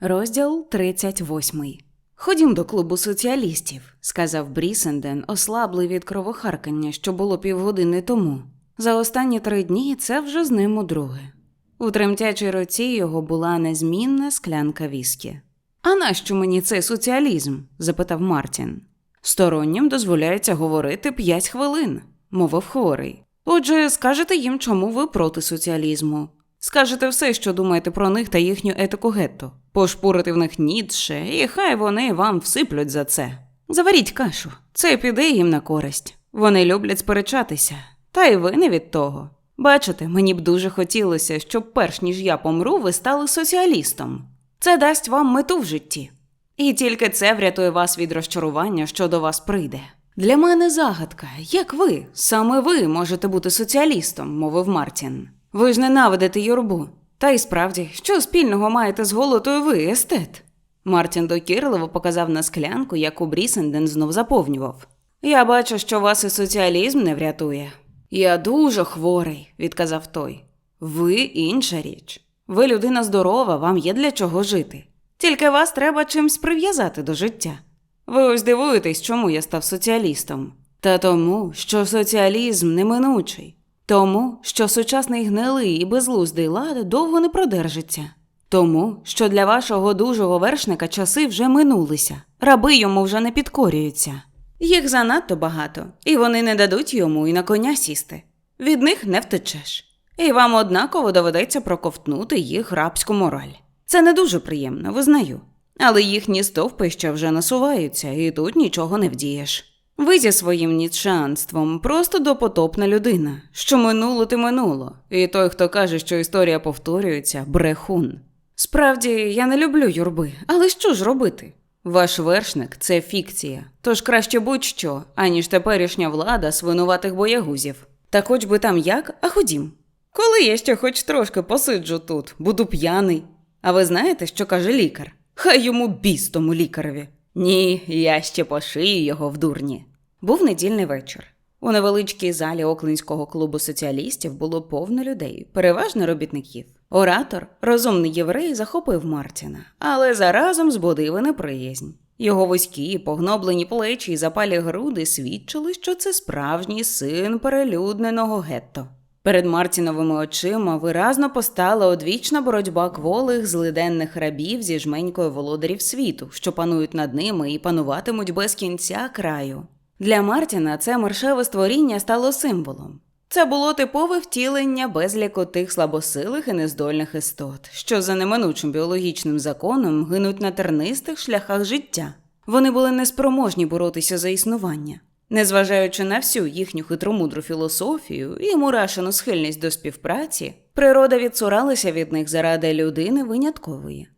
Розділ 38. Ходім до клубу соціалістів, сказав Брісенден, ослаблий від кровохаркання, що було півгодини тому. За останні три дні це вже з ним удруге. У тремтячій руці його була незмінна склянка віскі. А нащо мені цей соціалізм? запитав Мартін. Стороннім дозволяється говорити п'ять хвилин, мовив хворий. Отже, скажете їм, чому ви проти соціалізму. Скажете все, що думаєте про них та їхню етику гетто, пошпурити в них Ніцше, і хай вони вам всиплють за це. Заваріть кашу, це піде їм на користь. Вони люблять сперечатися, та й ви не від того. Бачите, мені б дуже хотілося, щоб перш ніж я помру, ви стали соціалістом. Це дасть вам мету в житті. І тільки це врятує вас від розчарування, що до вас прийде. Для мене загадка, як ви, саме ви можете бути соціалістом, мовив Мартін. Ви ж ненавидите юрбу. Та й справді, що спільного маєте з голотою ви, естет? Мартін докірливо показав на склянку, яку Брісенден знов заповнював. Я бачу, що вас і соціалізм не врятує. Я дуже хворий, відказав той. Ви інша річ. Ви людина здорова, вам є для чого жити. Тільки вас треба чимсь прив'язати до життя. Ви ось дивуєтесь, чому я став соціалістом. Та тому, що соціалізм неминучий, тому, що сучасний гнилий і безлуздий лад довго не продержиться, тому, що для вашого дужого вершника часи вже минулися, раби йому вже не підкорюються. Їх занадто багато, і вони не дадуть йому і на коня сісти. Від них не втечеш. І вам однаково доведеться проковтнути їх рабську мораль. Це не дуже приємно, визнаю. Але їхні стовпи ще вже насуваються, і тут нічого не вдієш. Ви зі своїм нітшанством просто допотопна людина, що минуло ти минуло, і той, хто каже, що історія повторюється, брехун. Справді, я не люблю юрби, але що ж робити? Ваш вершник це фікція, тож краще будь-що, аніж теперішня влада свинуватих боягузів. Та хоч би там як, а ходім. Коли я ще хоч трошки посиджу тут, буду п'яний. А ви знаєте, що каже лікар? Хай йому біс тому лікареві. Ні, я ще пошию його в дурні. Був недільний вечір. У невеличкій залі Оклинського клубу соціалістів було повно людей, переважно робітників. Оратор, розумний єврей, захопив Мартіна, але заразом збудив і неприязнь. Його вузькі, погноблені плечі і запалі груди свідчили, що це справжній син перелюдненого гетто. Перед Мартіновими очима виразно постала одвічна боротьба кволих злиденних рабів зі жменькою володарів світу, що панують над ними і пануватимуть без кінця краю. Для Мартіна це мершеве створіння стало символом. Це було типове втілення безліку тих слабосилих і нездольних істот, що за неминучим біологічним законом гинуть на тернистих шляхах життя. Вони були неспроможні боротися за існування. Незважаючи на всю їхню хитромудру філософію і мурашену схильність до співпраці, природа відцуралася від них заради людини виняткової.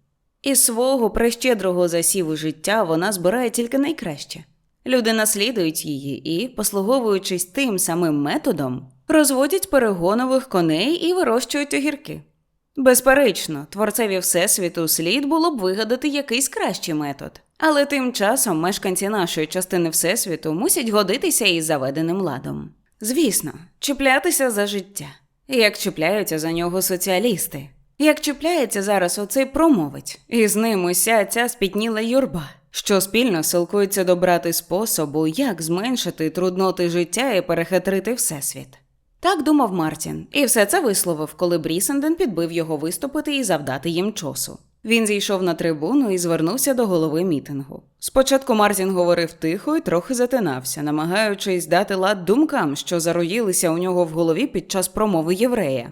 Із свого прещедрого засіву життя вона збирає тільки найкраще. Люди наслідують її і, послуговуючись тим самим методом, розводять перегонових коней і вирощують огірки. Безперечно, творцеві Всесвіту слід було б вигадати якийсь кращий метод, але тим часом мешканці нашої частини Всесвіту мусять годитися із заведеним ладом. Звісно, чіплятися за життя, як чіпляються за нього соціалісти, як чіпляється зараз оцей промовець, і з ним уся ця спітніла юрба, що спільно силкується добрати способу, як зменшити трудноти життя і перехитрити Всесвіт. Так думав Мартін, і все це висловив, коли Брісенден підбив його виступити і завдати їм чосу. Він зійшов на трибуну і звернувся до голови мітингу. Спочатку Мартін говорив тихо і трохи затинався, намагаючись дати лад думкам, що зароїлися у нього в голові під час промови єврея.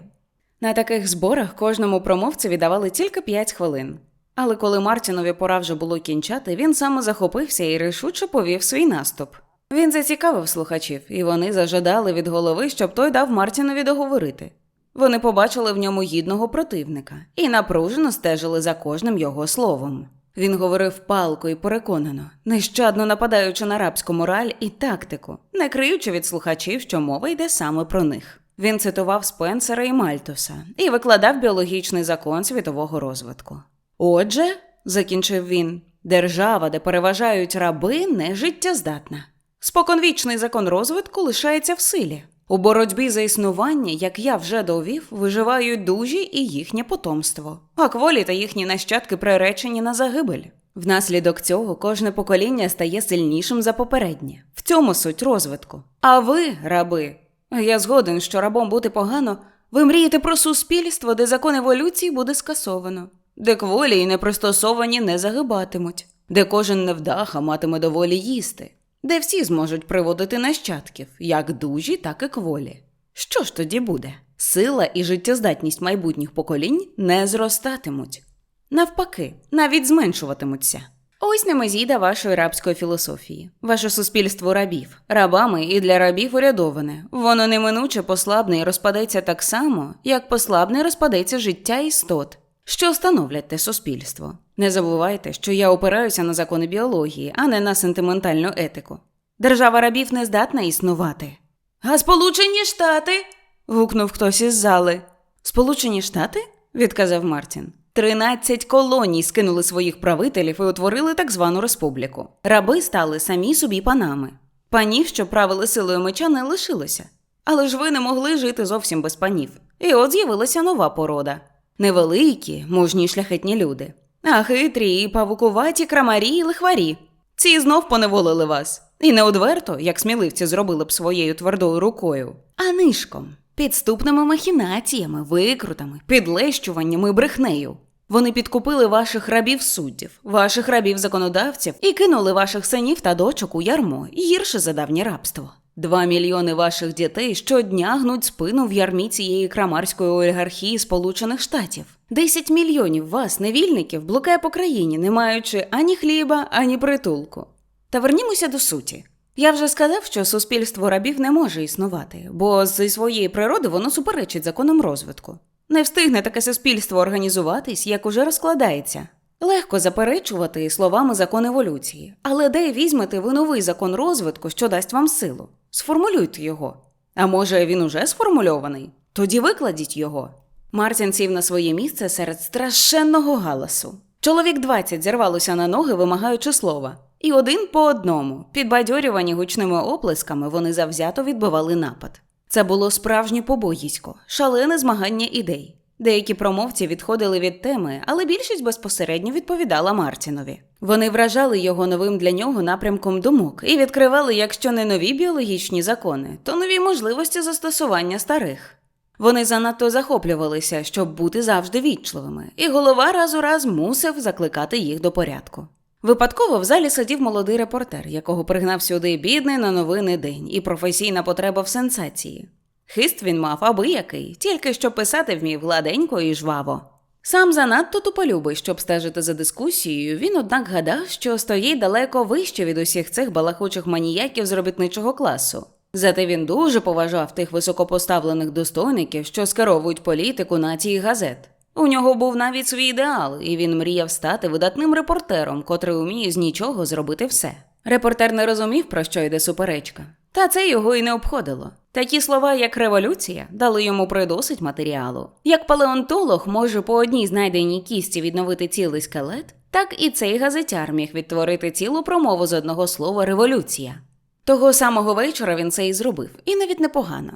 На таких зборах кожному промовцеві давали тільки п'ять хвилин. Але коли Мартінові пора вже було кінчати, він саме захопився і рішуче повів свій наступ. Він зацікавив слухачів, і вони зажадали від голови, щоб той дав Мартінові договорити. Вони побачили в ньому гідного противника і напружено стежили за кожним його словом. Він говорив палко і переконано, нещадно нападаючи на рабську мораль і тактику, не криючи від слухачів, що мова йде саме про них. Він цитував Спенсера і Мальтуса і викладав біологічний закон світового розвитку. Отже, закінчив він, держава, де переважають раби, не життєздатна. Споконвічний закон розвитку лишається в силі. У боротьбі за існування, як я вже довів, виживають дужі і їхнє потомство, а кволі та їхні нащадки приречені на загибель. Внаслідок цього кожне покоління стає сильнішим за попереднє. В цьому суть розвитку. А ви, раби, я згоден, що рабом бути погано, ви мрієте про суспільство, де закон еволюції буде скасовано, де кволі і непристосовані не загибатимуть, де кожен невдаха матиме доволі їсти, де всі зможуть приводити нащадків, як дужі, так і кволі. Що ж тоді буде? Сила і життєздатність майбутніх поколінь не зростатимуть. Навпаки, навіть зменшуватимуться. Ось немезіда вашої рабської філософії, ваше суспільство рабів, рабами і для рабів урядоване. Воно неминуче послабне і розпадеться так само, як послабне розпадеться життя істот, що становлять те суспільство. Не забувайте, що я опираюся на закони біології, а не на сентиментальну етику. Держава рабів не здатна існувати. А Сполучені Штати. гукнув хтось із зали. Сполучені Штати? відказав Мартін. Тринадцять колоній скинули своїх правителів і утворили так звану республіку. Раби стали самі собі панами. Панів, що правили силою меча, не лишилося. Але ж ви не могли жити зовсім без панів. І от з'явилася нова порода. Невеликі, мужні шляхетні люди, а хитрі павукуваті крамарі і лихварі. Ці знов поневолили вас. І не одверто, як сміливці зробили б своєю твердою рукою, а нишком, підступними махінаціями, викрутами, підлещуваннями брехнею. Вони підкупили ваших рабів суддів, ваших рабів законодавців і кинули ваших синів та дочок у ярмо гірше за давнє рабство. Два мільйони ваших дітей щодня гнуть спину в ярмі цієї крамарської олігархії Сполучених Штатів. Десять мільйонів вас, невільників, блукає по країні, не маючи ані хліба, ані притулку. Та вернімося до суті. Я вже сказав, що суспільство рабів не може існувати, бо зі своєї природи воно суперечить законам розвитку. Не встигне таке суспільство організуватись, як уже розкладається. Легко заперечувати словами закон еволюції, але де візьмете ви новий закон розвитку, що дасть вам силу? Сформулюйте його. А може, він уже сформульований? Тоді викладіть його. Мартін сів на своє місце серед страшенного галасу. Чоловік 20 зірвалося на ноги, вимагаючи слова. І один по одному, підбадьорювані гучними оплесками, вони завзято відбивали напад. Це було справжнє побоїсько, шалене змагання ідей. Деякі промовці відходили від теми, але більшість безпосередньо відповідала Мартінові. Вони вражали його новим для нього напрямком думок і відкривали, якщо не нові біологічні закони, то нові можливості застосування старих. Вони занадто захоплювалися, щоб бути завжди вічливими, і голова раз у раз мусив закликати їх до порядку. Випадково в залі сидів молодий репортер, якого пригнав сюди бідний на новини день і професійна потреба в сенсації. Хист він мав аби який, тільки що писати вмів гладенько і жваво. Сам занадто туполюбий, щоб стежити за дискусією, він, однак, гадав, що стоїть далеко вище від усіх цих балахучих маніяків з робітничого класу. Зате він дуже поважав тих високопоставлених достойників, що скеровують політику нації газет. У нього був навіть свій ідеал, і він мріяв стати видатним репортером, котрий уміє з нічого зробити все. Репортер не розумів, про що йде суперечка, та це його і не обходило. Такі слова, як революція, дали йому придосить матеріалу. Як палеонтолог може по одній знайденій кісті відновити цілий скелет, так і цей газетяр міг відтворити цілу промову з одного слова революція. Того самого вечора він це і зробив, і навіть непогано.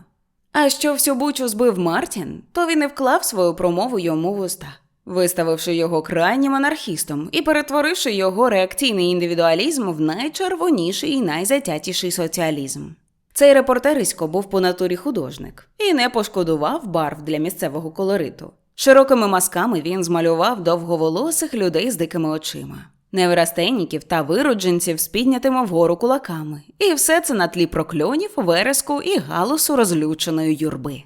А що всю бучу збив Мартін, то він і вклав свою промову йому в уста, виставивши його крайнім анархістом і перетворивши його реакційний індивідуалізм в найчервоніший і найзатятіший соціалізм. Цей репортерисько був по натурі художник і не пошкодував барв для місцевого колориту. Широкими масками він змалював довговолосих людей з дикими очима, неврастеніків та виродженців з піднятими вгору кулаками, і все це на тлі прокльонів, вереску і галусу розлюченої юрби.